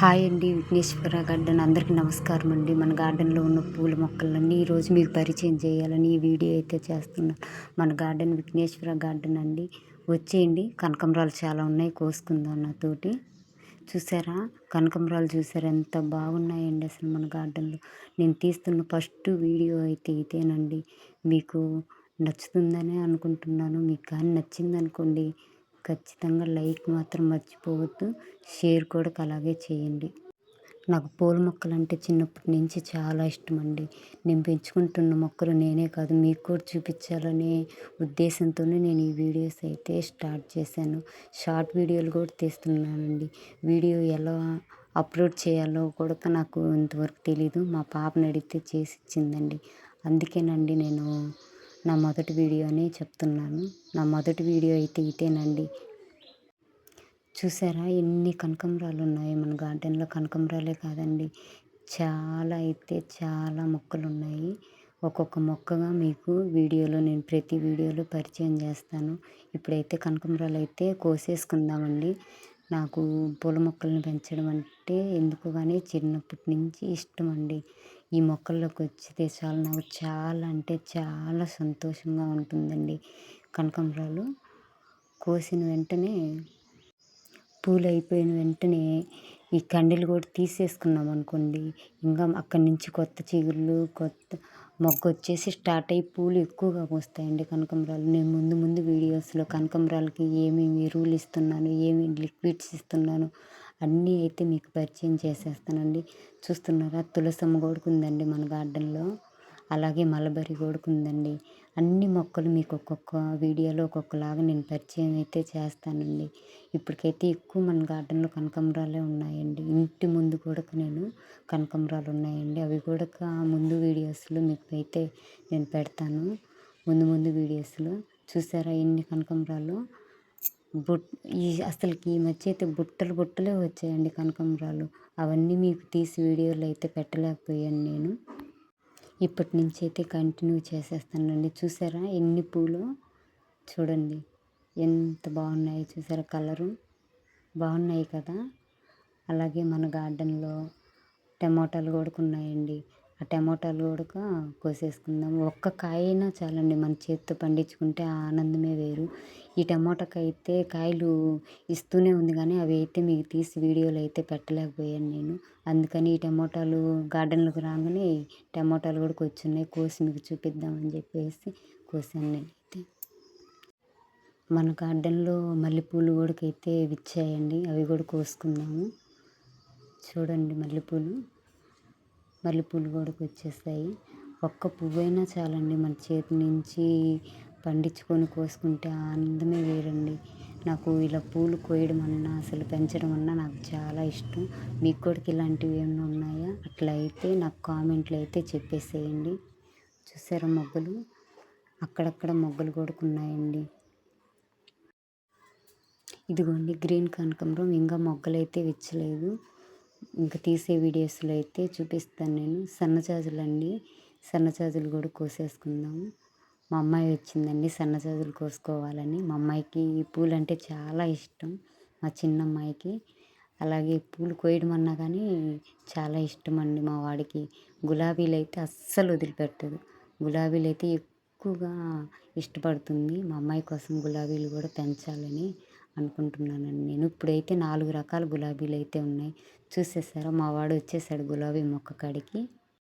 Hi అండి Vighneshwara garden అందరికీ నమస్కారం అండి. మన గార్డెన్లో ఉన్న పూల మొక్కలన్నీ ఈరోజు మీకు పరిచయం చేయాలని ఈ వీడియో అయితే చేస్తున్నాను. మన గార్డెన్ విఘ్నేశ్వర గార్డెన్ అండి. వచ్చేయండి. కనకంబరాలు చాలా ఉన్నాయి. కోసుకుందాం నాతోటి. చూసారా? కనకంబరాలు చూసారా? ఎంత బాగున్నాయండి అసలు మన గార్డెన్లో. నేను తీస్తున్న ఫస్ట్ వీడియో అయితే ఇదేనండి. మీకు నచ్చుతుందనే అనుకుంటున్నాను. మీకు కానీ నచ్చింది అనుకోండి ఖచ్చితంగా లైక్ మాత్రం మర్చిపోవద్దు. షేర్ కూడా అలాగే చేయండి. నాకు పూల మొక్కలు అంటే చిన్నప్పటి నుంచి చాలా ఇష్టం అండి నేను పెంచుకుంటున్న మొక్కలు నేనే కాదు మీకు కూడా చూపించాలనే ఉద్దేశంతోనే నేను ఈ వీడియోస్ అయితే స్టార్ట్ చేశాను. షార్ట్ వీడియోలు కూడా తీస్తున్నానండి. వీడియో ఎలా అప్లోడ్ చేయాలో కూడా నాకు ఇంతవరకు తెలీదు. మా పాపని అడిగితే చేసి ఇచ్చిందండి. అందుకేనండి నేను నా మొదటి వీడియో చెప్తున్నాను. నా మొదటి వీడియో అయితే ఇదేనండి. చూసారా? ఎన్ని కనకంబరాలు ఉన్నాయి మన గార్డెన్లో. కనకంబరాలే కాదండి. చాలా అయితే చాలా మొక్కలు ఉన్నాయి ఒక్కొక్క మొక్కగా మీకు వీడియోలో నేను ప్రతి వీడియోలో పరిచయం చేస్తాను. ఇప్పుడైతే కనకంబరాలు అయితే కోసేసుకుందామండి. నాకు పూల మొక్కలను పెంచడం అంటే ఎందుకు కానీ చిన్నప్పటి నుంచి ఇష్టం అండి ఈ మొక్కల్లోకి వచ్చితే చాలా నాకు చాలా అంటే చాలా సంతోషంగా ఉంటుందండి. కనకాంబరాలు కోసిన వెంటనే పూలు అయిపోయిన వెంటనే ఈ కండీలు కూడా తీసేసుకున్నాం అనుకోండి. ఇంకా అక్కడి నుంచి కొత్త చిగుళ్ళు కొత్త మొగ్గ వచ్చేసి స్టార్ట్ అయ్యి పూలు ఎక్కువగా పూస్తాయండి కనకాంబరాలు. నేను ముందు ముందు వీడియోస్లో కనకాంబరాలకి ఏమేమి ఎరువులు ఇస్తున్నాను ఏమేమి లిక్విడ్స్ ఇస్తున్నాను అన్నీ అయితే మీకు పరిచయం చేసేస్తానండి. చూస్తున్నారా? తులసమ్మ గోడుకుందండి మన గార్డెన్లో. అలాగే మలబరి గోడుకుందండి అన్ని మొక్కలు మీకు ఒక్కొక్క వీడియోలో ఒక్కొక్కలాగా నేను పరిచయం అయితే చేస్తానండి. ఇప్పటికైతే ఎక్కువ మన గార్డెన్లో కనకంబరాలే ఉన్నాయండి. ఇంటి ముందు కూడా నేను కనకంబరాలు ఉన్నాయండి. అవి కూడా ముందు వీడియోస్లో మీకు అయితే నేను పెడతాను. ముందు ముందు వీడియోస్లో చూసారా ఎన్ని కనకంబరాలు? బుట్ ఈ అసలుకి ఈ మధ్య అయితే బుట్టలు బుట్టలే వచ్చాయండి కనకాంబరాలు. అవన్నీ మీకు తీసి వీడియోలు అయితే పెట్టలేకపోయాను నేను. ఇప్పటి నుంచి అయితే కంటిన్యూ చేసేస్తానండి. చూసారా ఎన్ని పూలు? చూడండి. ఎంత బాగున్నాయి చూసారా కలరు? బాగున్నాయి కదా? అలాగే మన గార్డెన్లో టమోటాలు కూడా ఉన్నాయండి. ఆ టమోటాలు కూడా కోసేసుకుందాం. ఒక్క కాయ అయినా చాలండి మన చేతితో పండించుకుంటే ఆ ఆనందమే వేరు. ఈ టమాటాకి అయితే కాయలు ఇస్తూనే ఉంది కానీ అవి అయితే మీకు తీసి వీడియోలు అయితే పెట్టలేకపోయాను నేను. అందుకని ఈ టమోటాలు గార్డెన్లోకి రాగానే టమోటాలు కూడా కూర్చున్నాయి. కోసి మీకు చూపిద్దామని చెప్పేసి కోసాను నేనైతే. మన గార్డెన్లో మల్లెపూలు కూడా అయితే విచ్చాయండి. అవి కూడా కోసుకున్నాము. చూడండి మల్లెపూలు. మల్లెపూలు కూడా వచ్చేస్తాయి ఒక్క పువ్వైనా చాలండి మన చేతి నుంచి పండించుకొని కోసుకుంటే ఆనందమే వేరండి. నాకు ఇలా పూలు కోయడం అన్నా అసలు పెంచడం అన్నా నాకు చాలా ఇష్టం. మీకు కూడా ఇలాంటివి ఏమైనా ఉన్నాయా? అట్లా అయితే నాకు కామెంట్లు అయితే చెప్పేసేయండి. చూసారా మొగ్గలు? అక్కడక్కడ మొగ్గలు కూడా ఉన్నాయండి ఇదిగోండి గ్రీన్ కనకంబరం. ఇంకా మొగ్గలు అయితే విచ్చలేదు. ఇంకా తీసే వీడియోస్లో అయితే చూపిస్తాను నేను. సన్నజాజులు అండి సన్నజాజులు కూడా కోసేసుకుందాము. మా అమ్మాయి వచ్చిందండి సన్నజాజులు కోసుకోవాలని. మా అమ్మాయికి ఈ పూలు అంటే చాలా ఇష్టం మా చిన్న అమ్మాయికి. అలాగే పూలు కోయడం అన్నా కానీ చాలా ఇష్టం అండి మా వాడికి. గులాబీలు అయితే అస్సలు వదిలిపెట్టదు. గులాబీలు అయితే ఎక్కువగా ఇష్టపడుతుంది. మా అమ్మాయి కోసం గులాబీలు కూడా పెంచాలని అనుకుంటున్నానండి. నేను ఇప్పుడైతే నాలుగు రకాల గులాబీలు అయితే ఉన్నాయి. చూసేసారా? మా వాడు వచ్చేసాడు గులాబీ మొక్క కాడికి.